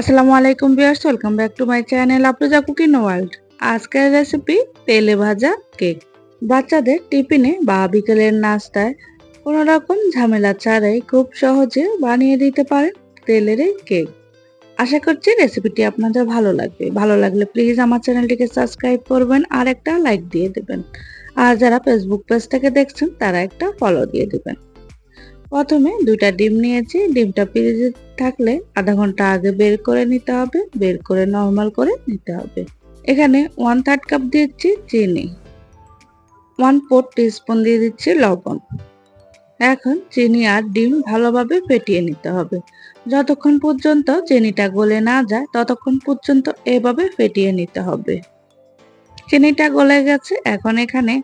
আসসালামু আলাইকুম viewers welcome back to my channel Aproza cooking world আজকের রেসিপি তেলে ভাজা কেক বাচ্চাদের টিফিনে বা বিকেলের নাস্তায় কোনো রকম ঝামেলা ছাড়াই খুব সহজে বানিয়ে দিতে পারেন তেলের এই কেক আশা করছি রেসিপিটি আপনাদের ভালো লাগবে। ভালো লাগলে প্লিজ আমার চ্যানেলটিকে সাবস্ক্রাইব করবেন আর একটা লাইক দিয়ে দেবেন। আর যারা ফেসবুক পেজ থেকে দেখছেন, তারা একটা ফলো দিয়ে দেবেন। প্রথমে দুইটা ডিম নিয়েছি, ডিমটা ফ্রিজে থাকলে আধা ঘণ্টা আগে বের করে নিতে হবে, বের করে নর্মাল করে নিতে হবে। এখানে ওয়ান থার্ড কাপ দিয়েছি চিনি ওয়ান ফোর টিস্পুন দিয়ে দিচ্ছি লবণ। এখন চিনি আর ডিম ভালোভাবে ফেটিয়ে নিতে হবে। যতক্ষণ পর্যন্ত চিনিটা গলে না যায়, ততক্ষণ পর্যন্ত এভাবে ফেটিয়ে নিতে হবে। চিনিটা গলে গেছে, এখন এখানে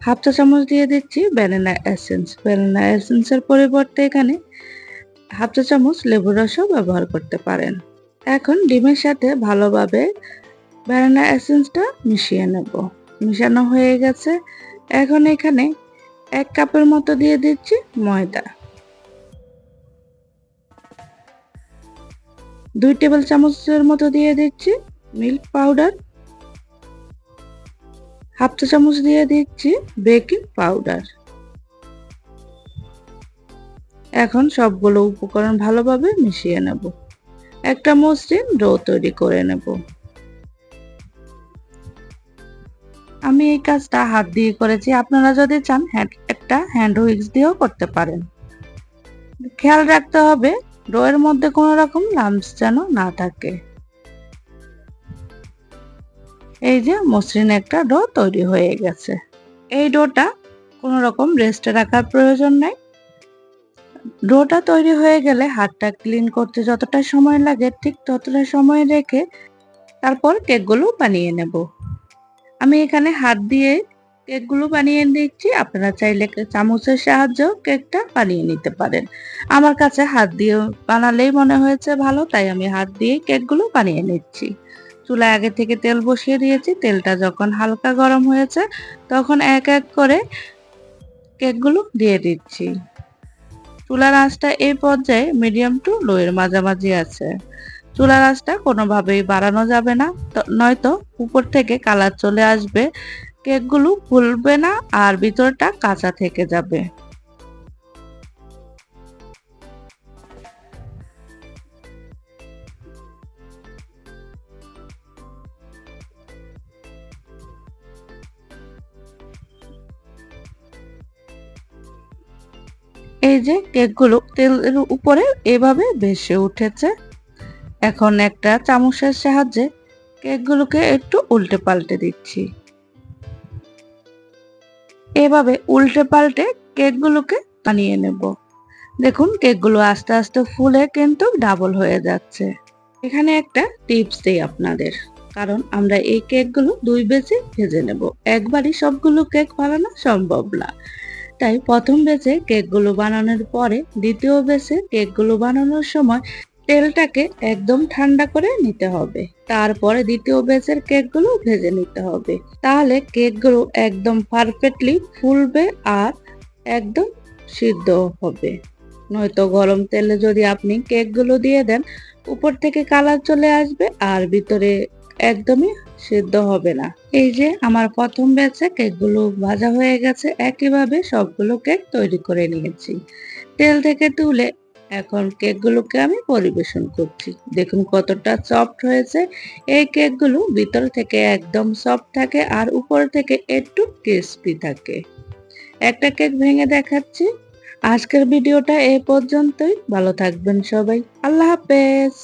হাফ চা চামচ দিয়ে দিচ্ছি ব্যানানা এসেন্স ব্যানানা এসেন্সের পরিবর্তে এখানে হাফ চা চামচ লেবুর রসও ব্যবহার করতে পারেন। এখন ডিমের সাথে ভালোভাবে ব্যানানা এসেন্সটা মিশিয়ে নেব। মিশানো হয়ে গেছে। এখন এখানে এক কাপের মতো দিয়ে দিচ্ছি ময়দা। দুই টেবিল চামচের মতো দিয়ে দিচ্ছি মিল্ক পাউডার। হাফ চা চামচ দিয়ে দিচ্ছি বেকিং পাউডার। এখন সবগুলো উপকরণ ভালোভাবে মিশিয়ে নেব। একটা মসৃণ ডো তৈরি করে নেব। আমি এই কাজটা হাত দিয়ে করেছি। আপনারা যদি চান একটা হ্যান্ড উইক্স দিয়েও করতে পারেন। খেয়াল রাখতে হবে, ডোয়ের মধ্যে কোনো রকম লাম্পস যেন না থাকে। এই যে মসৃণ একটা ডো তৈরি হয়ে গেছে। এই ডোটা কোনো রকম রেস্টে রাখার প্রয়োজন নাই। ডোটা তৈরি হয়ে গেলে হাতটা ক্লিন করতে যতটা সময় লাগে ঠিক ততটা সময় রেখে তারপর কেকগুলো বানিয়ে নেব। আমি এখানে হাত দিয়ে কেকগুলো বানিয়ে দিচ্ছি আপনারা চাইলে চামচের সাহায্যেও কেকটা বানিয়ে নিতে পারেন। আমার কাছে হাত দিয়ে বানালেই মনে হয়েছে ভালো, তাই আমি হাত দিয়ে কেকগুলো বানিয়ে নিচ্ছি। চুলায় আগে থেকে তেল বসিয়ে দিয়েছি। তেলটা যখন হালকা গরম হয়েছে, তখন এক এক করে কেকগুলো দিয়ে দিচ্ছি। চুলার আঁচটা এই পর্যায়ে মিডিয়াম টু লো এর মাঝামাঝি আছে। চুলার আঁচটা কোনোভাবেই বাড়ানো যাবে না। নয়তো উপর থেকে কালার চলে আসবে। কেকগুলো ফুলবে না আর ভিতরটা কাঁচা থেকে যাবে। এই যে কেকগুলো তেলের উপরে এভাবে ভেসে উঠেছে। এখন একটা চামচের সাহায্যে কেকগুলোকে একটু উল্টে পাল্টে দিচ্ছি। এভাবে উল্টে পাল্টে কেকগুলোকে বানিয়ে নেব। দেখুন, কেকগুলো আস্তে আস্তে ফুলে কিন্তু ডাবল হয়ে যাচ্ছে। এখানে একটা টিপস দিই আপনাদের, কারণ আমরা এই কেকগুলো দুই বেজে ভেজে নেব। একবারই সবগুলো কেক বানানো সম্ভব না। তাই প্রথম বেচে কেকগুলো বানানোর পরে দ্বিতীয় বেচে কেকগুলো বানানোর সময় তেলটাকে একদম ঠান্ডা করে নিতে হবে। তারপরে দ্বিতীয় বেচের কেকগুলো ভেজে নিতে হবে। তাহলে কেকগুলো একদম পারফেক্টলি ফুলবে আর একদম সিদ্ধ হবে। নয়তো গরম তেলে যদি আপনি কেকগুলো দিয়ে দেন, উপর থেকে কালার চলে আসবে আর ভিতরে একদমই সিদ্ধ হবে না। এই যে আমার প্রথম ব্যাচে কেকগুলো ভাজা হয়ে গেছে একইভাবে সবগুলো কেক তৈরি করে নিয়েছি। তেল থেকে তুলে এখন কেকগুলোকে আমি পরিবেশন করছি। দেখুন কতটা সফট হয়েছে। এই কেকগুলো ভিতর থেকে একদম সফট থাকে আর উপর থেকে একটু ক্রিস্পি থাকে। একটা কেক ভেঙে দেখাচ্ছি। আজকের ভিডিওটা এ পর্যন্তই। ভালো থাকবেন সবাই। আল্লাহ হাফেজ।